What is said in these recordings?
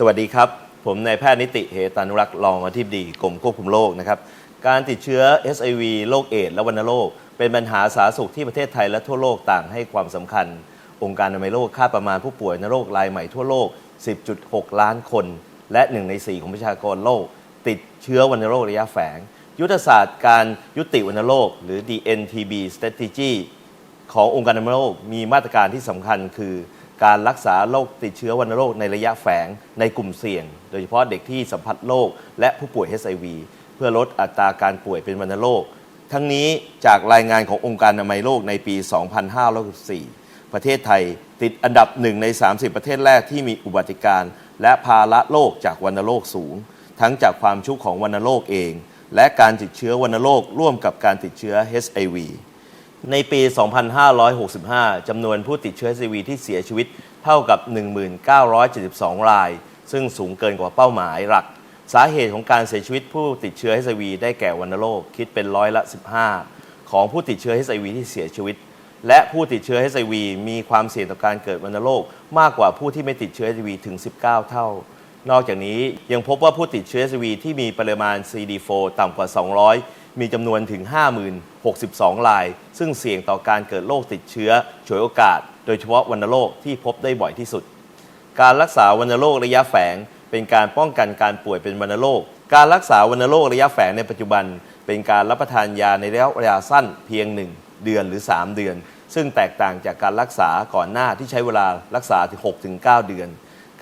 สวัสดีครับ ผมนายแพทย์นิติเหตานุรักษ์รองอธิบดีกรมควบคุมโรคนะครับ การติดเชื้อ SIV โรคเอดส์และวัณโรค เป็นปัญหาสาธารณสุขที่ประเทศไทยและทั่วโลกต่างให้ความสำคัญ องค์การอนามัยโลกคาดประมาณผู้ป่วยในโรครายใหม่ทั่วโลก 10.6 ล้านคน และ 1 ใน 4 ของประชากรโลก ติดเชื้อวัณโรคระยะแฝง ยุทธศาสตร์การยุติวัณโรค หรือ DNTB strategy ขององค์การอนามัยโลกมีมาตรการที่สำคัญคือ การรักษาโรคติดเชื้อวัณโรคในระยะแฝงในกลุ่มเสี่ยง โดยเฉพาะเด็กที่สัมผัสโรคและผู้ป่วย HIV เพื่อลดอัตราการป่วยเป็นวัณโรค ทั้งนี้จากรายงานขององค์การอนามัยโลกในปี 2564 ประเทศไทยติดอันดับหนึ่งใน 30 ประเทศแรกที่มีอุบัติการณ์และภาระโรคจากวัณโรคสูง ทั้งจากความชุกของวัณโรคเอง และการติดเชื้อวัณโรคร่วมกับการติดเชื้อ HIV ในปี 2565 จำนวนผู้ติดเชื้อ HIV ที่เสียชีวิตเท่ากับ 1972 ราย ซึ่งสูงเกินกว่าเป้าหมายหลัก สาเหตุของการเสียชีวิตผู้ติดเชื้อ HIV ได้แก่วัณโรคคิดเป็นร้อยละ 15 ของผู้ติดเชื้อ HIV ที่เสียชีวิต และผู้ติดเชื้อ HIV มีความเสี่ยงต่อการเกิดวัณโรคมากกว่าผู้ที่ไม่ติดเชื้อ HIV ถึง 19 เท่า นอกจากนี้ยังพบว่าผู้ติดเชื้อ HIV ที่มีปริมาณ CD4 ต่ำกว่า 200 มีจำนวนถึง 50,062 ราย ซึ่งเสี่ยงต่อการเกิดโรคติดเชื้อฉวยโอกาส โดยเฉพาะวัณโรคที่พบได้บ่อยที่สุด การรักษาวัณโรคระยะแฝง เป็นการป้องกันการป่วยเป็นวัณโรค การรักษาวัณโรคระยะแฝงในปัจจุบัน เป็นการรับประทานยาในระยะสั้นเพียง 1 เดือนหรือ 3 เดือน ซึ่งแตกต่างจากการรักษาก่อนหน้าที่ใช้เวลารักษาถึง6-9 เดือน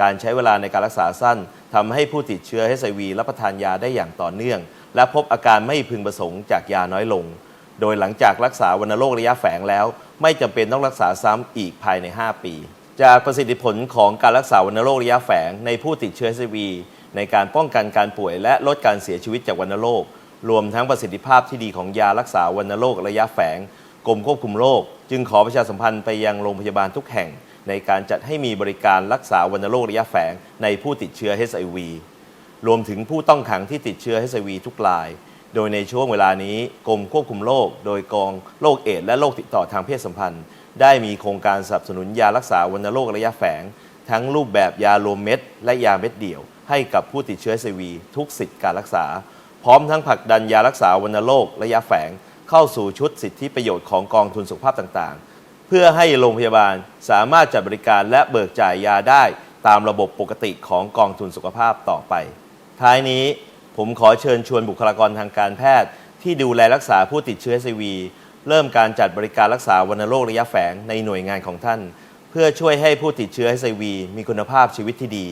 การใช้เวลาในการรักษาสั้นทำให้ผู้ติดเชื้อ HIV รับประทานยาได้อย่างต่อเนื่อง และพบอาการไม่พึงประสงค์จากยาน้อยลง โดยหลังจากรักษาวัณโรคระยะแฝงแล้ว ไม่จำเป็นต้องรักษาซ้ำอีกภายใน 5 ปี จากประสิทธิผลของการรักษาวัณโรคระยะแฝงในผู้ติดเชื้อ HIV ในการป้องกันการป่วยและลดการเสียชีวิตจากวัณโรค รวมทั้งประสิทธิภาพที่ดีของยารักษาวัณโรคระยะแฝง กรมควบคุมโรค จึงขอประชาสัมพันธ์ไปยังโรงพยาบาลทุกแห่ง ในการจัดให้มีบริการรักษาวัณโรคระยะแฝงในผู้ติดเชื้อ HIV รวมถึงผู้ต้องขังที่ติดเชื้อ HIV ทุกราย โดยในช่วงเวลานี้กรมควบคุมโรคโดยกองโรคเอดส์และโรคติดต่อทางเพศสัมพันธ์ ได้มีโครงการสนับสนุนยารักษาวัณโรคระยะแฝง ทั้งรูปแบบยารวมเม็ดและยาเม็ดเดี่ยว ให้กับผู้ติดเชื้อ HIV ทุกสิทธิการรักษา พร้อมทั้งผลักดันยารักษาวัณโรคระยะแฝง เข้าสู่ชุดสิทธิประโยชน์ของกองทุนสุขภาพต่างๆ เพื่อให้โรงพยาบาลสามารถจัดบริการและเบิกจ่ายยาได้ตามระบบปกติของกองทุนสุขภาพต่อไป ท้ายนี้ผมขอเชิญชวนบุคลากรทางการแพทย์ ที่ดูแลรักษาผู้ติดเชื้อ HIV เริ่มการจัดบริการรักษาวัณโรคระยะแฝงในหน่วยงานของท่าน เพื่อช่วยให้ผู้ติดเชื้อ HIV มีคุณภาพชีวิตที่ดี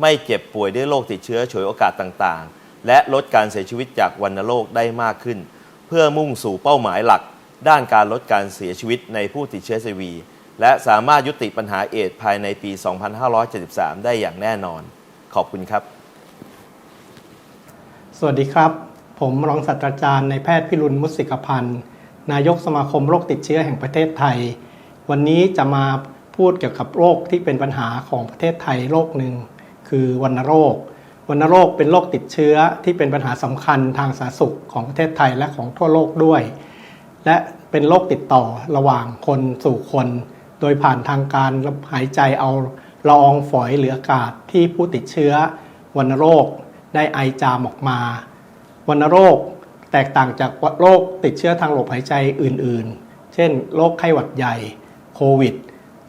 ไม่เจ็บป่วยด้วยโรคติดเชื้อฉวยโอกาสต่างๆ และลดการเสียชีวิตจากวัณโรคได้มากขึ้น เพื่อมุ่งสู่เป้าหมายหลัก ด้านการลดการเสียชีวิตในผู้ติดเชื้อ HIV และสามารถยุติปัญหาเอดภายในปี 2573 ได้อย่างแน่นอน ขอบคุณครับ สวัสดีครับ ผมรองศาสตราจารย์ในแพทย์พิรุณมุสิกพันธ์ นายกสมาคมโรคติดเชื้อแห่งประเทศไทย วันนี้จะมาพูดเกี่ยวกับโรคที่เป็นปัญหาของประเทศไทยโรคหนึ่ง คือวัณโรควัณโรคเป็นโรคติดเชื้อที่เป็นปัญหาสำคัญทางสาธารณสุขของประเทศไทยและของทั่วโลกด้วย และเป็นโรคติดต่อระหว่างคนสู่คน โดยผ่านทางการหายใจเอาละอองฝอยหรืออากาศที่ผู้ติดเชื้อวัณโรคได้ไอจามออกมาวัณโรคแตกต่างจากโรคติดเชื้อทางระบบหายใจอื่น ๆ เช่น โรคไข้หวัดใหญ่โควิด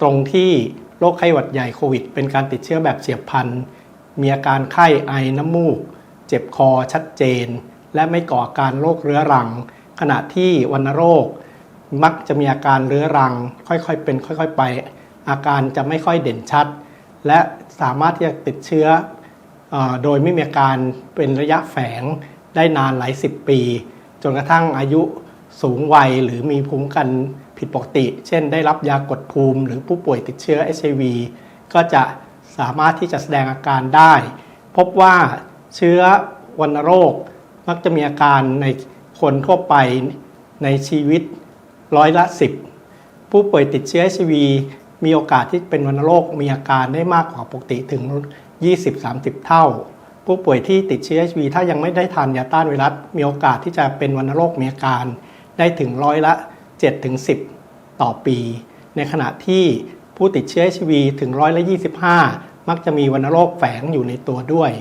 ตรงที่โรคไข้หวัดใหญ่โควิด เป็นการติดเชื้อแบบเฉียบพลัน มีอาการไข้ไอน้ำมูก เจ็บคอชัดเจน และไม่ก่ออาการโรคเรื้อรัง ขณะที่วัณโรค มักจะมีอาการเรื้อรัง ค่อยๆเป็น ค่อยๆไป อาการจะไม่ค่อยเด่นชัด และสามารถที่จะติดเชื้ออโดยไม่มีอาการเป็นระยะแฝงได้นานหลายสิบปี จนกระทั่งอายุสูงวัยหรือมีภูมิคุ้มกันผิดปกติ เช่น ได้รับยากดภูมิ หรือผู้ป่วยติดเชื้อ HIV ก็จะสามารถที่จะแสดงอาการได้ พบว่าเชื้อวัณโรคมักจะมีอาการใน คนทั่วไปในชีวิตร้อยละ 10 ผู้ป่วยติดเชื้อ HIV มีโอกาสที่เป็นวัณโรคมีอาการได้มากกว่าปกติถึง 20-30 เท่า ผู้ป่วยที่ติดเชื้อ HIV ถ้ายังไม่ได้ทานยาต้านไวรัสมีโอกาสที่จะเป็นวัณโรคมีอาการได้ถึงร้อยละ 7-10 ต่อปี ในขณะที่ผู้ติดเชื้อ HIV ถึงร้อยละ 25 มักจะมีวัณโรคแฝงอยู่ในตัวด้วย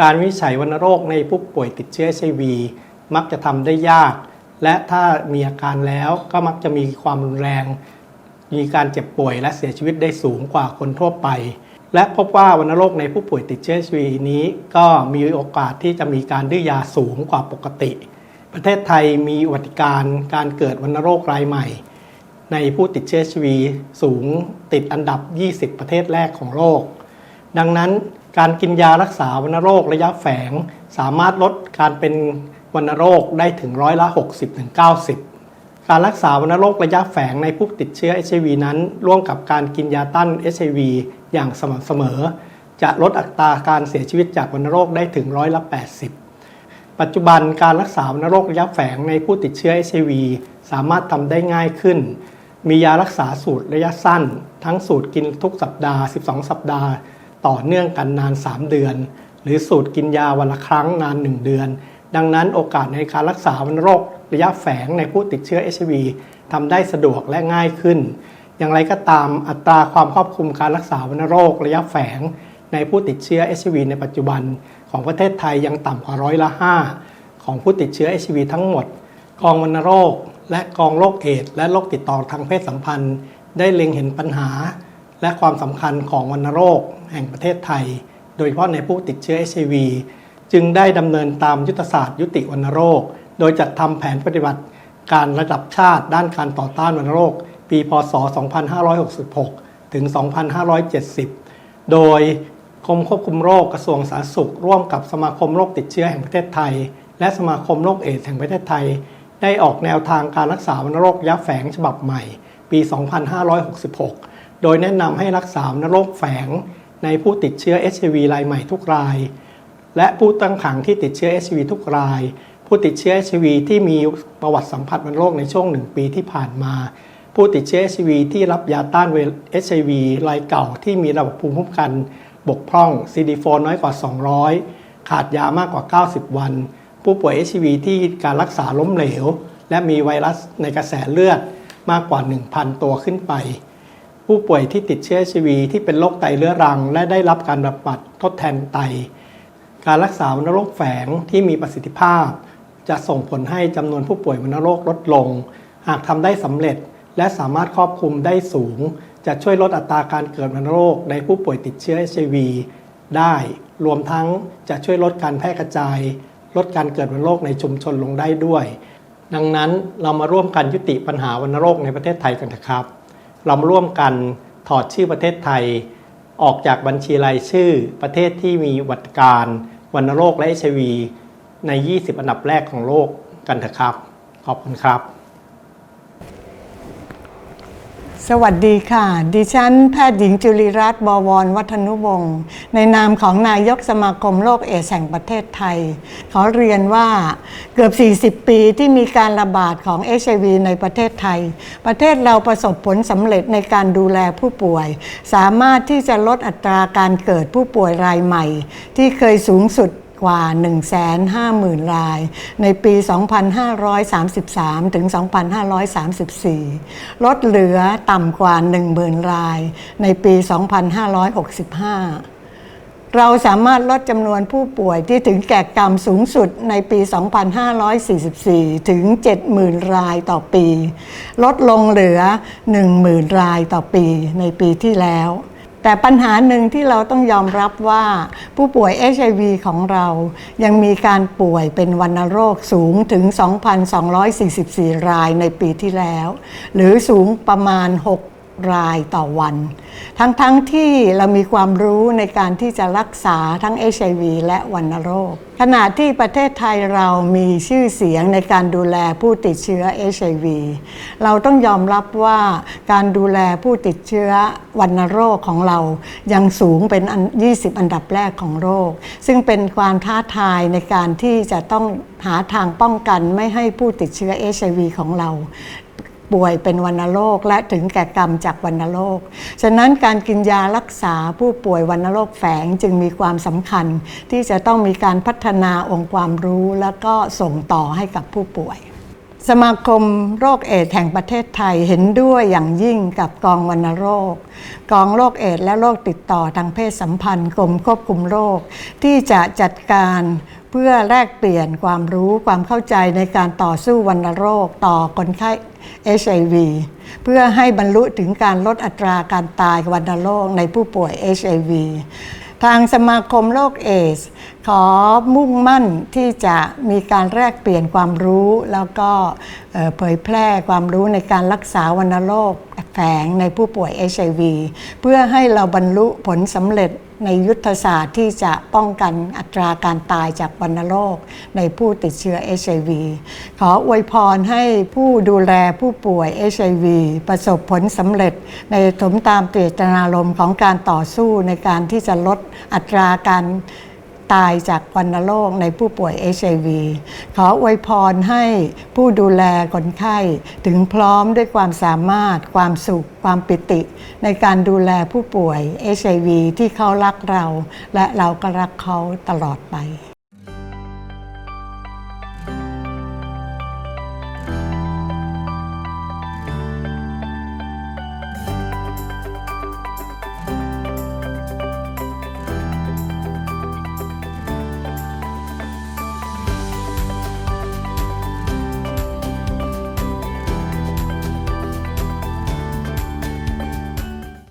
การวิจัยวัณโรคในผู้ป่วยติดเชื้อ HIV มักจะทำได้ยาก และถ้ามีอาการแล้วก็มักจะมีความรุนแรง มีการเจ็บป่วยและเสียชีวิตได้สูงกว่าคนทั่วไป และพบว่าวัณโรคในผู้ป่วยติดเชื้อ HIV นี้ ก็มีโอกาสที่จะมีการดื้อยาสูงกว่าปกติ ประเทศไทยมีอุบัติการณ์การเกิดวัณโรครายใหม่ ในผู้ติดเชื้อ HIV สูงติดอันดับ 20 ประเทศแรกของโลก ดังนั้นการกินยารักษาวัณโรคระยะแฝง สามารถลดการเป็น ณโรคได้ถึงร้อยละ 60-90 การรักษาวัณโรคระยะแฝงในผู้ติดเชื้อ HIV นั้นร่วมกับการกินยาต้าน HIV อย่างสม่ำเสมอ จะลดอัตราการเสียชีวิตจากวัณโรคได้ถึงร้อยละ 80 ปัจจุบันการรักษาวัณโรคระยะแฝงในผู้ติดเชื้อ HIV สามารถทำได้ง่ายขึ้น มียารักษาสูตรระยะสั้น ทั้งสูตรกินทุกสัปดาห์ 12 สัปดาห์ ต่อเนื่องกันนาน 3 เดือน หรือสูตรกินยาวันละครั้งนาน 1 เดือน ดังนั้นโอกาสในการรักษาวัณโรคระยะแฝงในผู้ติดเชื้อ HIV ทำได้สะดวกและง่ายขึ้น อย่างไรก็ตามอัตราความครอบคลุมการรักษาวัณโรคระยะแฝง ในผู้ติดเชื้อ HIV ในปัจจุบัน ของประเทศไทยยังต่ำกว่าร้อยละ5ของผู้ติดเชื้อ HIV ทั้งหมด กองวัณโรค และกองโรคเอดส์และโรคติดต่อทางเพศสัมพันธ์ ได้เล็งเห็นปัญหา และความสำคัญของวัณโรค แห่งประเทศไทย โดยเฉพาะในผู้ติดเชื้อ HIV จึงได้ดำเนินตามยุทธศาสตร์ยุติวัณโรค โดยจัดทำแผนปฏิบัติการระดับชาติด้านการต่อต้านวัณโรค ปี พศ 2566 ถึง 2570 โดยกรมควบคุมโรคกระทรวงสาธารณสุข ร่วมกับสมาคมโรคติดเชื้อแห่งประเทศไทย และสมาคมโรคเอดส์แห่งประเทศไทย ได้ออกแนวทางการรักษาวัณโรคระยะแฝงฉบับใหม่ ปี 2566 โดยแนะนำให้รักษาวัณโรคแฝงในผู้ติดเชื้อ HIV รายใหม่ทุกราย และผู้ตั้งขังที่ติดเชื้อ HIV ทุกราย ผู้ติดเชื้อ HIV ที่มีประวัติสัมผัสวัณโรคในช่วงหนึ่งปีที่ผ่านมา ผู้ติดเชื้อ HIV ที่รับยาต้านไวรัส HIV รายเก่าที่มีระบบภูมิคุ้มกัน บกพร่อง CD4 น้อยกว่า 200 ขาดยามากกว่า 90 วัน ผู้ป่วย HIV ที่การรักษาล้มเหลว และมีไวรัสในกระแสเลือดมากกว่า 1,000 ตัวขึ้นไปผู้ป่วยที่ติดเชื้อ HIV ที่เป็นโรคไตเรื้อรัง และได้รับการบำบัดทดแทนไต การรักษาวัณโรคแฝงที่มีประสิทธิภาพ จะส่งผลให้จำนวนผู้ป่วยวัณโรคลดลง หากทำได้สำเร็จและสามารถครอบคลุมได้สูง จะช่วยลดอัตราการเกิดวัณโรคในผู้ป่วยติดเชื้อ HIV ได้ รวมทั้งจะช่วยลดการแพร่กระจาย ลดการเกิดวัณโรคในชุมชนลงได้ด้วย ดังนั้นเรามาร่วมกันยุติปัญหาวัณโรคในประเทศไทยกันนะครับ เรามาร่วมกันถอดชื่อประเทศไทย ออกจากบัญชีรายชื่อประเทศที่มีวัดการ วัณโรคและเอชวีใน 20 อันดับแรกของโลกกันเถอะครับ ขอบคุณครับ สวัสดีค่ะ ดิฉันแพทย์หญิงจุลีรัตน์บวรวัฒนุวงศ์ในนามของนายกสมาคมโรคเอสแห่งประเทศไทย ขอเรียนว่าเกือบ 40 ปีที่มีการระบาดของ HIV ในประเทศไทย ประเทศเราประสบผลสำเร็จในการดูแลผู้ป่วย สามารถที่จะลดอัตราการเกิดผู้ป่วยรายใหม่ ที่เคยสูงสุด กว่า 150,000 ราย ในปี 2533 ถึง 2534 ลดเหลือต่ำกว่า 10,000 ราย ในปี 2565เราสามารถลดจำนวนผู้ป่วยที่ถึงแก่กรรมสูงสุดในปี 2544 ถึง 70,000 รายต่อปี ลดลงเหลือ 10,000 รายต่อปีในปีที่แล้ว แต่ปัญหาหนึ่งที่เราต้องยอมรับว่าผู้ป่วย HIV ของเรายังมีการป่วยเป็นวัณโรคสูงถึง 2,244 รายในปีที่แล้ว หรือสูงประมาณ 6 รายต่อวัน ทั้งๆทที่เรามีความรู้ในการที่จะรักษาทั้ง HIV และวัณโรค ขณะที่ประเทศไทยเรามีชื่อเสียงในการดูแลผู้ติดเชื้อ HIV เราต้องยอมรับว่าการดูแลผู้ติดเชื้อวัณโรคของเรายังสูงเป็นอัน20 อันดับแรกของโรค ซึ่งเป็นความท้าทายในการที่จะต้องหาทางป้องกันไม่ให้ผู้ติดเชื้อ HIV ของเรา ป่วยเป็นวัณโรคและถึงแก่กรรมจากวัณโรค ฉะนั้นการกินยารักษาผู้ป่วยวัณโรคแฝงจึงมีความสำคัญ ที่จะต้องมีการพัฒนาองค์ความรู้แล้วก็ส่งต่อให้กับผู้ป่วย สมาคมโรคเอดส์แห่งประเทศไทยเห็นด้วยอย่างยิ่งกับกองวัณโรค กองโรคเอดส์และโรคติดต่อทางเพศสัมพันธ์กรมควบคุมโรค ที่จะจัดการ พื่อแลกเปลี่ยนความรู้ความเข้าใจในการต่อสู้วัณโรคต่อคนไข้ HIV เพื่อให้บรรลุถึงการลดอัตราการตายวัณโรคในผู้ป่วย HIV ทางสมาคมโรคเอส ขอมุ่งมั่นที่จะมีการแลกเปลี่ยนความรู้ แล้วก็เอ่อเผยแพร่ความรู้ในการรักษาวัณโรคแฝงในผู้ป่วย HIV เพื่อให้เราบรรลุผลสำเร็จ ในยุทธศาสตร์ที่จะป้องกันอัตราการตายจากวัณโรค ในผู้ติดเชื้อ HIV ขออวยพรให้ผู้ดูแลผู้ป่วย HIV ประสบผลสำเร็จ ในสมตามเจตนารมณ์ของการต่อสู้ในการที่จะลดอัตราการ ตายจากวัณโรคในผู้ป่วย HIV ขออวยพรให้ผู้ดูแลคนไข้ถึงพร้อมด้วยความสามารถ ความสุข ความปิติ ในการดูแลผู้ป่วย HIV ที่เขารักเรา และเราก็รักเขาตลอดไป